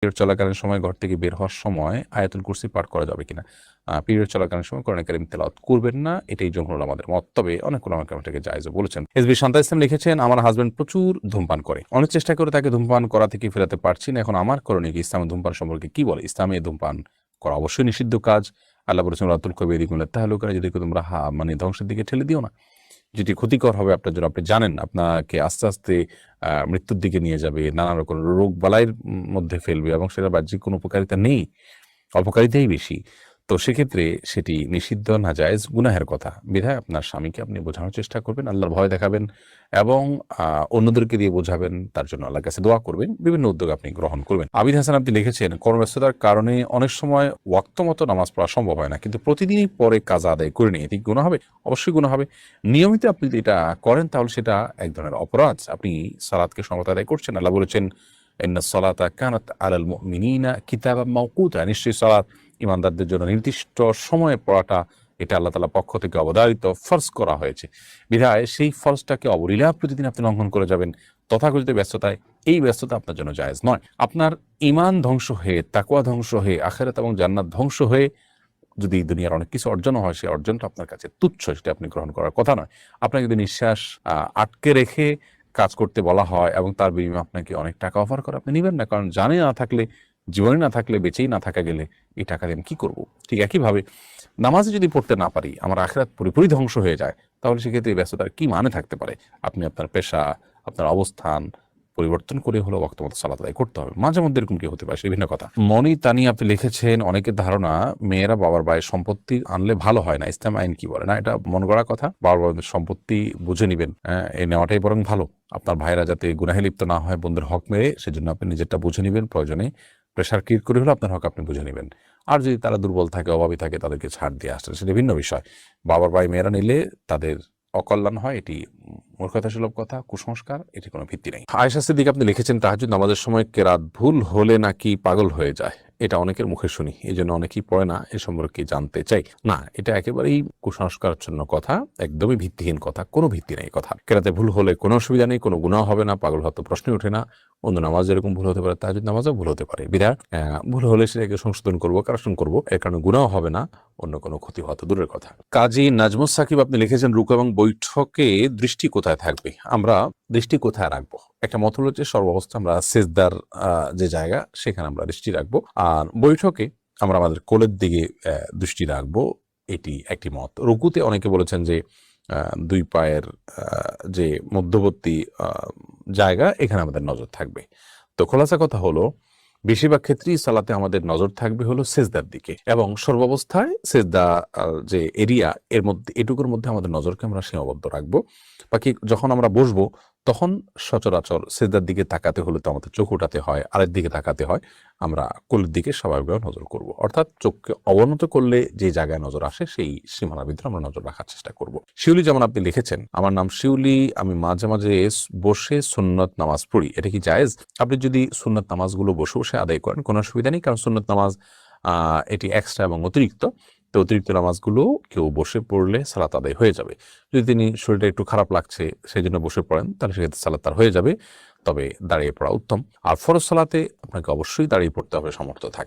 Period চলাকালীন সময় ঘর থেকে বের হওয়ার সময় আয়াতুল কুরসি পাঠ করা যাবে কিনা? পিরিয়ড চলাকালীন সময় কোরআন কারিম তেলাওয়াত করবেন না, এটাই জমহুর আমাদের মত। তবে অনেক কোরআন কারিম এটাকে জায়েজ বলেছেন। এসবি শান্তা ইসলাম লিখেছেন, আমার হাজব্যান্ড প্রচুর ধূমপান করে। অনেক চেষ্টা করে তাকে ধূমপান করা থেকে ফেরাতে পারছি না। এখন আমার করণীয় কি? ইসলামে ধূমপান সম্পর্কে কি বলে? ইসলামে ধূমপান করা অবশ্যই নিষিদ্ধ কাজ। আল্লাহ বলেছেন রাতুল কবি এদিকুল্লা তাহলে যদি তোমরা হা মানে ধ্বংসের দিকে ঠেলে দিও না। যেটি ক্ষতিকর হবে আপনার জন্য, আপনি জানেন আপনাকে আস্তে আস্তে মৃত্যুর দিকে নিয়ে যাবে, নানা রকম রোগ বালাইয়ের মধ্যে ফেলবে এবং সেটা বাহ্যিক কোনো উপকারিতা নেই অপকারিতাই বেশি। তো সেক্ষেত্রে সেটি নিষিদ্ধ না জায়েজ গুনাহের কথা। বিধায় আপনার স্বামীকে আপনি বোঝানোর চেষ্টা করবেন, আল্লাহর ভয় দেখাবেন এবং অন্যদেরকে দিয়ে বোঝাবেন, তার জন্য আল্লাহর কাছে দোয়া করবেন, বিভিন্ন উদ্যোগ আপনি গ্রহণ করবেন। আবিদ হাসান আপনি লিখেছেন, কর্মব্যস্ততার কারণে অনেক সময় ওয়াক্ত মতো নামাজ পড়া সম্ভব হয় না, কিন্তু প্রতিদিনই পরে কাজ আদায় করে নিয়ে, এটি গুণা হবে? অবশ্যই গুণা হবে। নিয়মিত আপনি যদি এটা করেন, তাহলে সেটা এক ধরনের অপরাধ। আপনি সালাদকে সমত আদায় করছেন, আল্লাহ বলেছেন ইন্না সলাতা কানাত আলাল মুমিনিনা কিতাবা মাওকুতা নিশ্চয়ই সালাত ইমানদারদের জন্য নির্দিষ্ট সময়ে পড়াটা এটা আল্লাহ তালা পক্ষ থেকে অবধারিত, ফরজ করা হয়েছে। বিধায় সেই ফরজটাকে অবলীলা প্রতিদিন আপনি লঙ্ঘন করে যাবেন, তথাকথিত ব্যস্ততায়। এই ব্যস্ততা আপনার জন্য জায়েজ নয়। আপনার ইমান ধ্বংস হয়ে তাকুয়া ধ্বংস হয়ে, আখেরাত এবং জান্নাত ধ্বংস হয়ে যদি দুনিয়ার অনেক কিছু অর্জন হয়, সেই অর্জনটা আপনার কাছে তুচ্ছ, সেটা আপনি গ্রহণ করার কথা নয়। আপনাকে যদি নিঃশ্বাস আটকে রেখে কাজ করতে বলা হয় এবং তার বিনিময়ে আপনাকে অনেক টাকা অফার করে আপনি নেবেন না। কারণ জানে না থাকলে, জীবনে না থাকলে, বেঁচেই না থাকা গেলে এই টাকা দিয়ে আমি কী করব? ঠিক একইভাবে নামাজে যদি পড়তে না পারি, আমার আখরাত পুরোপুরি ধ্বংস হয়ে যায়, তাহলে সেক্ষেত্রে এই ব্যস্ততার কী মানে থাকতে পারে? আপনি আপনার পেশা, আপনার অবস্থান পরিবর্তন করে হলেও বক্তব্য সালাত আদায় করতে হবে। মাঝে মধ্যে এরকম কি হতে পারে বিভিন্ন কথা। মনি তানি আপনি লিখেছেন অনেকের ধারণা মেয়েরা বাবার ভাইয়ের সম্পত্তি আনলে ভালো হয় না। ইসলাম আইন কি বলে না? এটা মন গড়া কথা। বাবার ভাইয়ের সম্পত্তি বুঝে নিবেন। হ্যাঁ, এই নেওয়াটাই বরং ভালো। আপনার ভাইরা যাতে গুনাহে লিপ্ত না হয় বন্ধুর হক মেরে সেজন্য আপনি নিজেরটা বুঝে নিবেন। প্রয়োজনে প্রেশার ক্রিয়েট করে হলে আপনার হক আপনি বুঝে নেবেন। আর যদি তারা দুর্বল থাকে অভাবী থাকে তাদেরকে ছাড় দিয়ে আসছেন সেটা ভিন্ন বিষয়। বাবার ভাই মেয়েরা নিলে তাদের অকল্যাণ হয় এটি মূর্খতা সুলভ কথা, কুসংস্কার, এটি কোনো ভিত্তি নেই। আয়সা সিদ্দিক আপনি লিখেছেন, তাহাজুদ নামাজের সময় কেরাত ভুল হলে নাকি পাগল হয়ে যায়? এটা অনেকের মুখে শুনি এই জন্য অনেকেই পড়ে না, এ সম্পর্কে জানতে চাই। না, এটা একেবারেই কুসংস্কারচ্ছন্ন কথা, একদমই ভিত্তিহীন কথা, কোনো ভিত্তি নেই কথা। কেরাতে ভুল হলে কোনো অসুবিধা নেই, কোনো গুণাও হবে না, পাগল হয়তো প্রশ্নই ওঠে না। অন্য নামাজ যেরকম ভুল হতে পারে, তাহাজুদ নামাজও ভুল হতে পারে। বিধায় ভুল হলে সেটাকে সংশোধন করব কারেকশন করব, এর কারণে গুণাও হবে না। অন্য কোনো ক্ষতি হয়তো দূরের কথা। কাজী নাজমুস সাকিব, আপনি লিখেছেন, রুকু এবং বৈঠকে দৃষ্টি কোথায় থাকবে? আমরা দৃষ্টি কোথায় রাখব? একটা মত হলো যে সর্বাবস্থা আমরা সেজদার যে জায়গা, সেখানে আমরা দৃষ্টি রাখব। আর বৈঠকে আমরা আমাদের কোলের দিকে দৃষ্টি রাখব। এটি একটি মত। রুকুতে অনেকে বলেছেন যে দুই পায়ের যে মধ্যবর্তী জায়গা, এখানে আমাদের নজর থাকবে। তো খোলাসা কথা হলো বেশিরভাগ ক্ষেত্রেই সালাতে আমাদের নজর থাকবে হলো সেজদার দিকে এবং সর্বাবস্থায় সেজদা যে এরিয়া, এর মধ্যে, এটুকুর মধ্যে আমাদের নজরকে আমরা সীমাবদ্ধ রাখব। বাকি যখন আমরা বসবো তখন সচরাচর সেজদার দিকে তাকাতে হলে তো আমাদের চোখ উঠাতে হয় আরেক দিকে তাকাতে হয়। আমরা কোলের দিকে স্বাভাবিকভাবে নজর করব। অর্থাৎ চোখকে অবনত করলে যে জায়গায় নজর আসে সেই সীমানার ভিতরে আমরা নজর রাখার চেষ্টা করব। শিউলি যেমন আপনি লিখেছেন, আমার নাম শিউলি, আমি মাঝে মাঝে বসে সুন্নত নামাজ পড়ি। এটা কি জায়েজ? আপনি যদি সুন্নত নামাজগুলো বসে বসে আদায় করেন, কোনো অসুবিধা নেই, কারণ সুন্নত নামাজ এটি এক্সট্রা এবং অতিরিক্ত। অতিরিক্ত নামাজগুলো কেউ বসে পড়লে সালাত আদায় হয়ে যাবে। যদি তিনি শরীরটা একটু খারাপ লাগছে সেই জন্য বসে পড়েন, তাহলে সেক্ষেত্রে সালাত তার হয়ে যাবে, তবে দাঁড়িয়ে পড়া উত্তম। আর ফরজ সালাতে আপনাকে অবশ্যই দাঁড়িয়ে পড়তে হবে সমর্থ থাকে।